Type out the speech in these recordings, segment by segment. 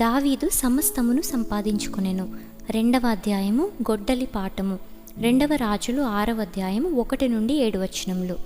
దావీదు సమస్తమును సంపాదించుకునెను. రెండవ అధ్యాయము గొడ్డలి పాఠము. రెండవ రాజులు ఆరవ అధ్యాయము ఒకటి నుండి ఏడు వచనములు.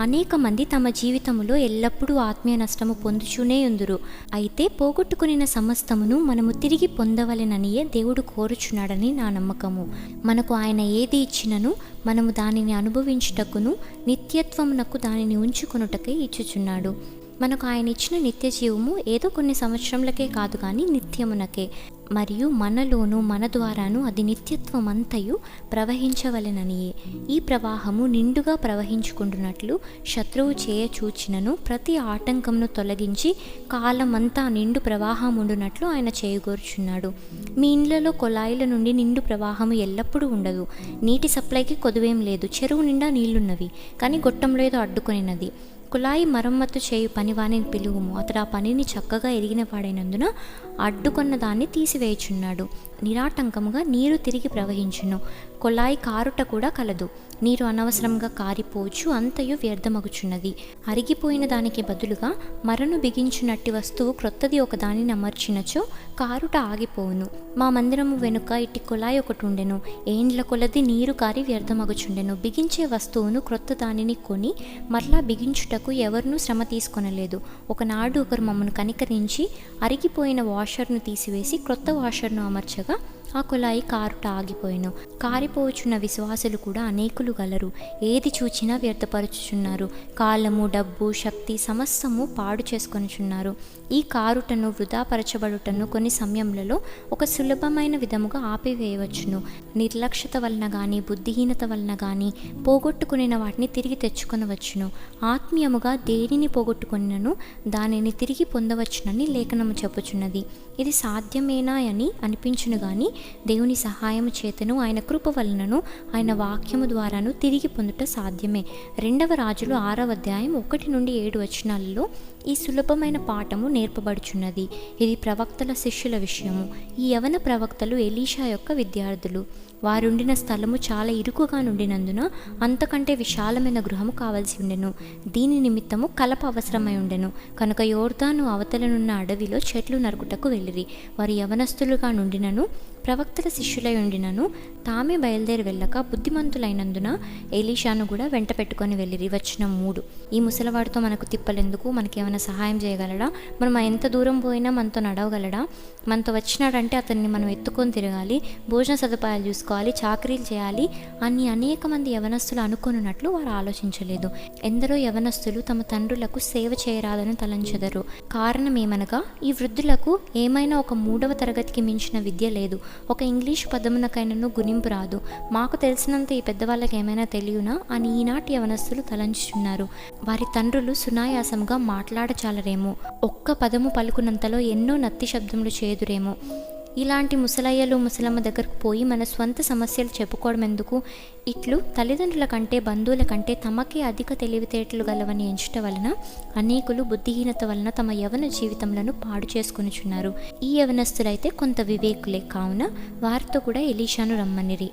అనేక మంది తమ జీవితములో ఎల్లప్పుడూ ఆత్మీయ నష్టము పొందుచూనే ఉందురు. అయితే పోగొట్టుకునిన సమస్తమును మనము తిరిగి పొందవలెననియే దేవుడు కోరుచున్నాడని నా నమ్మకము. మనకు ఆయన ఏది ఇచ్చినను మనము దానిని అనుభవించుటకును నిత్యత్వమునకు దానిని ఉంచుకొనుటకై ఇచ్చుచున్నాడు. మనకు ఆయన ఇచ్చిన నిత్య జీవము ఏదో కొన్ని సంవత్సరములకే కాదు కానీ నిత్యమునకే. మరియు మనలోను మన ద్వారాను అది నిత్యత్వం అంతయు ప్రవహించవలెననియే ఈ ప్రవాహము నిండుగా ప్రవహించుకుంటున్నట్లు శత్రువు చేయచూచినను ప్రతి ఆటంకంను తొలగించి కాలమంతా నిండు ప్రవాహం ఉండునట్లు ఆయన చేయగోరుచున్నాడు. మీ ఇండ్లలో కొలాయిల నుండి నిండు ప్రవాహము ఎల్లప్పుడూ ఉండదు. నీటి సప్లైకి కొదువేం లేదు. చెరువు నిండా నీళ్ళున్నవి. కానీ గొట్టంలో ఏదో అడ్డుకొనినది. కుళాయి మరమ్మతు చేయు పనివాణిని పిలువుము. అతడు ఆ పనిని చక్కగా ఎరిగిన వాడైనందున అడ్డుకున్న దాన్ని తీసివేయుచున్నాడు. నిరాటంకముగా నీరు తిరిగి ప్రవహించును. కొలాయి కారుట కూడా కలదు. నీరు అనవసరంగా కారిపోవచ్చు అంతయు వ్యర్థమగుచున్నది. అరిగిపోయిన దానికి బదులుగా మరను బిగించినట్టి వస్తువు క్రొత్తది ఒక దానిని అమర్చినచో కారుట ఆగిపోవును. మా మందిరము వెనుక ఇట్టి కొలాయి ఒకటి ఉండెను ఏండ్ల కొలది నీరు కారి వ్యర్థమగుచుండెను. బిగించే వస్తువును క్రొత్త దానిని కొని మరలా బిగించుటకు ఎవరినూ శ్రమ తీసుకొనలేదు. ఒకనాడు ఒకరు మమ్మను కనికరించి అరిగిపోయిన వాషర్ను తీసివేసి క్రొత్త వాషర్ను అమర్చగా ఆ కుళాయి కారుట ఆగిపోయిను. కారిపోవచ్చున్న విశ్వాసులు కూడా అనేకులు గలరు. ఏది చూచినా వ్యర్థపరుచుచున్నారు. కాలము డబ్బు శక్తి సమస్తము పాడు చేసుకొనిచున్నారు. ఈ కారుటను వృధాపరచబడుటను కొన్ని సమయంలో ఒక సులభమైన విధముగా ఆపివేయవచ్చును. నిర్లక్ష్యత వలన కానీ బుద్ధిహీనత వలన కానీ పోగొట్టుకునిన వాటిని తిరిగి తెచ్చుకొనవచ్చును. ఆత్మీయముగా దేనిని పోగొట్టుకున్నను దానిని తిరిగి పొందవచ్చునని లేఖనము చెప్పుచున్నది. ఇది సాధ్యమేనా అని అనిపించును కానీ దేవుని సహాయము చేతను ఆయన కృప వలనను ఆయన వాక్యము ద్వారాను తిరిగి పొందుట సాధ్యమే. రెండవ రాజులు ఆరవ అధ్యాయం ఒకటి నుండి ఏడు వచనాలలో ఈ సులభమైన పాఠము నేర్పబడుచున్నది. ఇది ప్రవక్తల శిష్యుల విషయము. ఈ యవన ప్రవక్తలు ఎలీషా యొక్క విద్యార్థులు. వారుండిన స్థలము చాలా ఇరుకుగా నుండినందున అంతకంటే విశాలమైన గృహము కావలసి ఉండెను. దీని నిమిత్తము కలప అవసరమై ఉండెను. కనుక యోర్దాను అవతలనున్న అడవిలో చెట్లు నరుకుటకు వెళ్ళిరి. వారు యవనస్తులుగా నుండినను ప్రవక్తల శిష్యులై ఉండినను తామే బయలుదేరి వెళ్ళక బుద్ధిమంతులైనందున ఎలీషాను కూడా వెంట పెట్టుకొని వెళ్ళిరి. వచ్చిన మూడు. ఈ ముసలివాడితో మనకు తిప్పలేందుకు? మనకేమైనా సహాయం చేయగలడా? మనం ఎంత దూరం పోయినా మనతో నడవగలడా? మనతో వచ్చినాడంటే అతన్ని మనం ఎత్తుకొని తిరగాలి భోజన సదుపాయాలు చూసుకోవాలి చాకరీలు చేయాలి అని అనేక మంది యవనస్తులు అనుకున్నట్లు వారు ఆలోచించలేదు. ఎందరో యవనస్తులు తమ తండ్రులకు సేవ చేయరాదని తలంచెదరు. కారణం ఏమనగా ఈ వృద్ధులకు ఏమైనా ఒక మూడవ తరగతికి మించిన విద్య లేదు. ఒక ఇంగ్లీష్ పదమునకైనను గుణింపు రాదు. మాకు తెలిసినంత ఈ పెద్దవాళ్ళకి ఏమైనా తెలియనా అని ఈనాటి యవనస్తులు తలంచుచున్నారు. వారి తండ్రులు సునాయాసంగా మాట్లాడచాలరేమో. ఒక్క పదము పలుకునంతలో ఎన్నో నత్తి శబ్దములు చేదురేమో. ఇలాంటి ముసలయ్యలు ముసలమ్మ దగ్గరకు పోయి మన స్వంత సమస్యలు చెప్పుకోవడం ఎందుకు ఇట్లు తల్లిదండ్రుల కంటే బంధువుల కంటే తమకే అధిక తెలివితేటలు గలవని ఎంచుట వలన అనేకులు బుద్ధిహీనత వలన తమ యవన జీవితంలను పాడు చేసుకునిచున్నారు. ఈ యవనస్తులైతే కొంత వివేకులే. కావున వారితో కూడా ఎలీషాను రమ్మనిరి.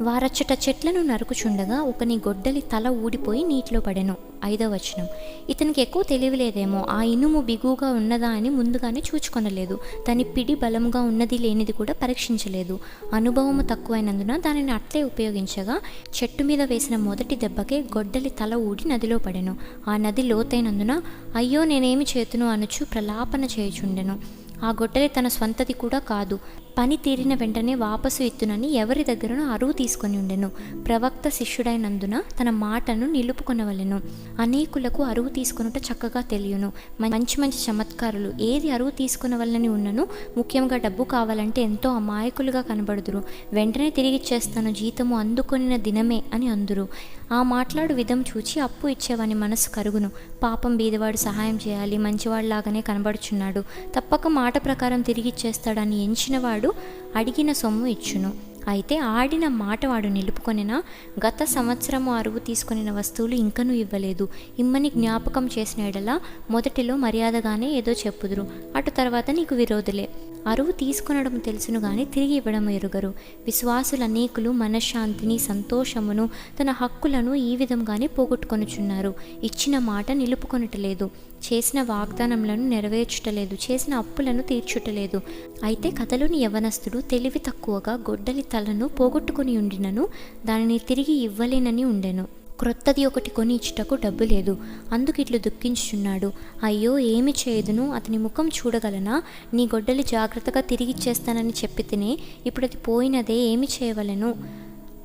వారచ్చట చెట్లను నరుకుచుండగా ఒకని గొడ్డలి తల ఊడిపోయి నీటిలో పడెను. ఐదవ వచనం. ఇతనికి ఎక్కువ తెలియలేదేమో ఆ ఇనుము బిగువుగా ఉన్నదా అని ముందుగానే చూచుకొనలేదు. దాని పిడి బలముగా ఉన్నది లేనిది కూడా పరీక్షించలేదు. అనుభవము తక్కువైనందున దానిని అట్లే ఉపయోగించగా చెట్టు మీద వేసిన మొదటి దెబ్బకే గొడ్డలి తల ఊడి నదిలో పడెను. ఆ నది లోతైనందున అయ్యో నేనేమి చేతును అనుచు ప్రలాపన చేయుచుండెను. ఆ గొడ్డలి తన స్వంతది కూడా కాదు. పని తీరిన వెంటనే వాపసు ఎత్తునని ఎవరి దగ్గరను అరువు తీసుకొని ఉండెను. ప్రవక్త శిష్యుడైనందున తన మాటను నిలుపుకొనవలెను. అనేకులకు అరువు తీసుకొనుట చక్కగా తెలియను. మంచి మంచి చమత్కారులు. ఏది అరువు తీసుకునవలని ఉన్నను ముఖ్యంగా డబ్బు కావాలంటే ఎంతో అమాయకులుగా కనబడుదురు. వెంటనే తిరిగిచ్చేస్తాను జీతము అందుకొనిన దినమే అని అందురు. ఆ మాట్లాడు విధం చూచి అప్పు ఇచ్చేవాని మనసు కరుగును. పాపం బీదవాడు సహాయం చేయాలి మంచివాడిలాగానే కనబడుచున్నాడు. తప్పక మాట ప్రకారం తిరిగిచ్చేస్తాడని ఎంచినవాడు అడిగిన సొమ్ము ఇచ్చును. అయితే ఆడిన మాట వాడు నిలుపుకొనిన గత సంవత్సరము అరువు తీసుకొనిన వస్తువులు ఇంకనూ ఇవ్వలేదు. ఇమ్మని జ్ఞాపకం చేసిన ఎడల మొదటిలో మర్యాదగానే ఏదో చెప్పుదురు. అటు తర్వాత నీకు విరోధులే. అరువు తీసుకొనడం తెలుసును గాని తిరిగి ఇవ్వడం ఎరుగరు. విశ్వాసుల అనేకులు మనశ్శాంతిని సంతోషమును తన హక్కులను ఈ విధంగానే పోగొట్టుకొనుచున్నారు. ఇచ్చిన మాట నిలుపుకొనటలేదు. చేసిన వాగ్దానములను నెరవేర్చుటలేదు. చేసిన అప్పులను తీర్చుటలేదు. అయితే కథలోని యవనస్తుడు తెలివి తక్కువగా గొడ్డలి తలను పోగొట్టుకుని ఉండినను దానిని తిరిగి ఇవ్వలేనని ఉండెను. క్రొత్తది ఒకటి కొని ఇచ్చుటకు డబ్బు లేదు. అందుకు ఇట్లు దుఃఖించుచున్నాడు. అయ్యో ఏమి చేయదును? అతని ముఖం చూడగలనా? నీ గొడ్డలి జాగ్రత్తగా తిరిగిచ్చేస్తానని చెప్పి తినే ఇప్పుడు అది పోయినదే ఏమి చేయవలను?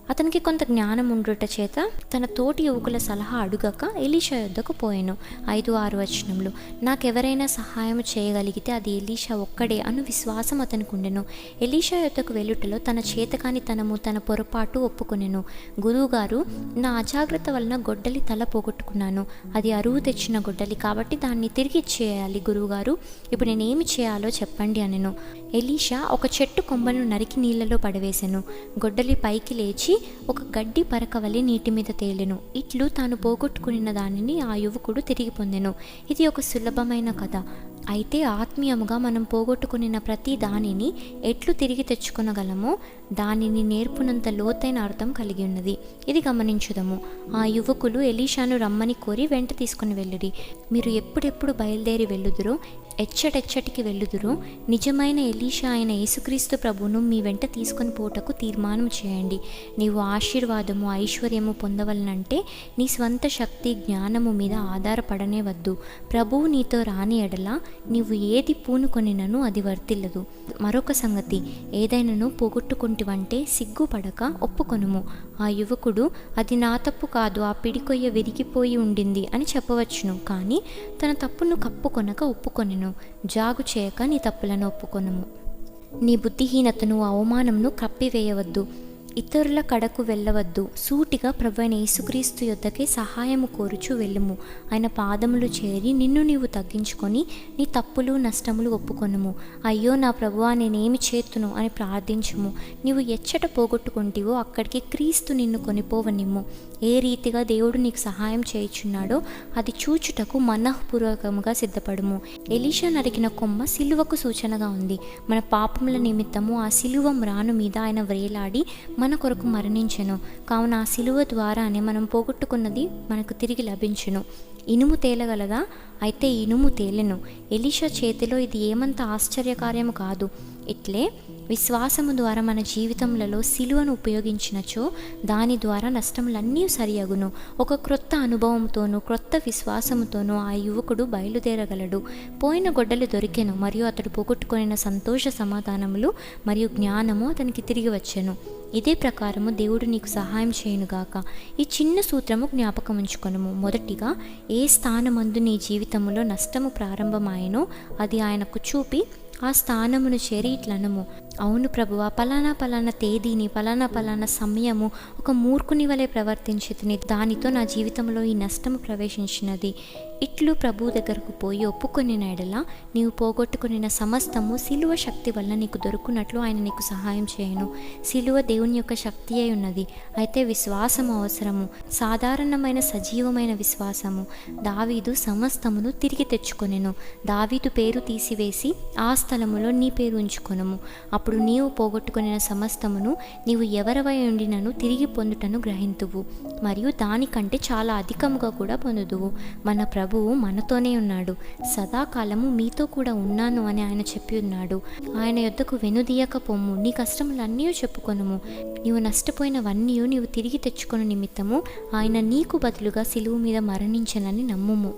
అతనికి కొంత జ్ఞానం ఉండుట చేత తన తోటి యువకుల సలహా అడుగక ఎలీషా యొద్దకు పోయాను. ఐదు ఆరు వచనంలో నాకెవరైనా సహాయం చేయగలిగితే అది ఎలీషా ఒక్కడే అను విశ్వాసం అతనికి ఉండెను ఎలీషా యొద్దకు వెళ్ళుటలో తన చేతకాని తనము తన పొరపాటు ఒప్పుకొనెను. గురువుగారు నా అజాగ్రత్త వలన గొడ్డలి తల పోగొట్టుకున్నాను. అది అరువు తెచ్చిన గొడ్డలి కాబట్టి దాన్ని తిరిగి ఇచ్చేయాలి గురువుగారు. ఇప్పుడు నేను ఏమి చేయాలో చెప్పండి అనెను. ఎలీషా ఒక చెట్టు కొమ్మను నరికి నీళ్ళలో పడవేశను గొడ్డలి పైకి లేచి ఒక గడ్డి పరక వలె నీటి మీద తేలెను. ఇట్లు తాను పోగొట్టుకున్న దానిని ఆ యువకుడు తిరిగి పొందెను. ఇది ఒక సులభమైన కథ. అయితే ఆత్మీయముగా మనం పోగొట్టుకున్న ప్రతి దానిని ఎట్లు తిరిగి తెచ్చుకొనగలమో దానిని నేర్పునంత లోతైన అర్థం కలిగి ఉన్నది. ఇది గమనించుదము. ఆ యువకులు ఎలీషాను రమ్మని కోరి వెంట తీసుకుని వెళ్ళుడి మీరు ఎప్పుడెప్పుడు బయలుదేరి వెళ్ళుదురో ఎచ్చటెచ్చటికి వెళ్ళుదురు. నిజమైన ఎలీషా అయిన యేసుక్రీస్తు ప్రభువును మీ వెంట తీసుకొని పోటకు తీర్మానం చేయండి. నీవు ఆశీర్వాదము ఐశ్వర్యము పొందవలనంటే నీ స్వంత శక్తి జ్ఞానము మీద ఆధారపడనే వద్దు ప్రభువు నీతో రాని ఎడల నీవు ఏది పూనుకొనినను అది వర్తిల్లదు. మరొక సంగతి ఏదైనాను పోగొట్టుకుంటివంటే సిగ్గుపడక ఒప్పుకొనుము. ఆ యువకుడు అది నా తప్పు కాదు ఆ పిడికొయ్య విరిగిపోయి ఉండింది అని చెప్పవచ్చును. కానీ తన తప్పును కప్పుకొనక ఒప్పుకొనెను. జాగు చేయక నీ తప్పులను ఒప్పుకొనుము. నీ బుద్ధిహీనతను అవమానంను కప్పివేయవద్దు. ఇతరుల కడకు వెళ్ళవద్దు. సూటిగా ప్రభు అయిన యేసుక్రీస్తు యొద్దకే సహాయము కోరుచు వెళ్ళుము. ఆయన పాదములు చేరి నిన్ను నీవు తగ్గించుకొని నీ తప్పులు నష్టములు ఒప్పుకొనుము. అయ్యో నా ప్రభువా నేనేమి చేతును అని ప్రార్థించుము. నీవు ఎచ్చట పోగొట్టుకుంటివో అక్కడికి క్రీస్తు నిన్ను కొనిపోవనిమ్ము. ఏ రీతిగా దేవుడు నీకు సహాయం చేయుచున్నాడో అది చూచుటకు మనఃపూర్వకముగా సిద్ధపడము. ఎలీషా నరికిన కొమ్మ సిలువకు సూచనగా ఉంది. మన పాపముల నిమిత్తము ఆ సిలువ మ్రాను మీద ఆయన వ్రేలాడి మన మన కొరకు మరణించెను. కావున ఆ సిలువ ద్వారానే మనం పోగొట్టుకున్నది మనకు తిరిగి లభించును. ఇనుము తేలగలదా? అయితే ఇనుము తేలెను. ఎలీషా చేతిలో ఇది ఏమంత ఆశ్చర్యకార్యము కాదు. ఇట్లే విశ్వాసము ద్వారా మన జీవితములలో సిలువను ఉపయోగించినచో దాని ద్వారా నష్టములన్నీ సరియగును. ఒక క్రొత్త అనుభవంతోనూ క్రొత్త విశ్వాసముతోనూ ఆ యువకుడు బయలుదేరగలడు. పోయిన గొడ్డలు దొరికెను మరియు అతడు పోగొట్టుకొనిన సంతోష సమాధానములు మరియు జ్ఞానము అతనికి తిరిగి వచ్చెను. ఇదే ప్రకారము దేవుడు నీకు సహాయం చేయనుగాక ఈ చిన్న సూత్రము జ్ఞాపకం ఉంచుకొనుము మొదటిగా ఏ స్థానమందు నీ జీవితంలో నష్టము ప్రారంభమాయనో అది ఆయనకు చూపి ఆ స్థానమును చేరి ఇట్లనము అవును ప్రభువా పలానా పలానా తేదీని పలానా పలానా సమయము ఒక మూర్ఖుని వలె ప్రవర్తించి దానితో నా జీవితంలో ఈ నష్టము ప్రవేశించినది. ఇట్లు ప్రభు దగ్గరకు పోయి ఒప్పుకొని ఎడల నీవు పోగొట్టుకుని సమస్తము సిలువ శక్తి వల్ల నీకు దొరుకున్నట్లు ఆయన నీకు సహాయం చేయను. సిలువ దేవుని యొక్క శక్తి అయి ఉన్నది. అయితే విశ్వాసము అవసరము. సాధారణమైన సజీవమైన విశ్వాసము. దావీదు సమస్తమును తిరిగి తెచ్చుకొనెను. దావీదు పేరు తీసివేసి ఆ స్థలములో నీ పేరు ఉంచుకొనము. అప్పుడు నీవు పోగొట్టుకున్న సమస్తమును నీవు ఎవరవై ఉండినను తిరిగి పొందుటను గ్రహింతువు. మరియు దానికంటే చాలా అధికముగా కూడా పొందుదువు. మన ప్రభు ప్రభువు మనతోనే ఉన్నాడు. సదాకాలము మీతో కూడా ఉన్నాను అని ఆయన చెప్పి ఉన్నాడు. ఆయన యొద్దకు వెనుదీయక పొమ్ము నీ కష్టములన్నీ చెప్పుకొనుము. నీవు నష్టపోయినవన్నీ నీవు తిరిగి తెచ్చుకున్న నిమిత్తము. ఆయన నీకు బదులుగా సిలువు మీద మరణించనని నమ్ముము.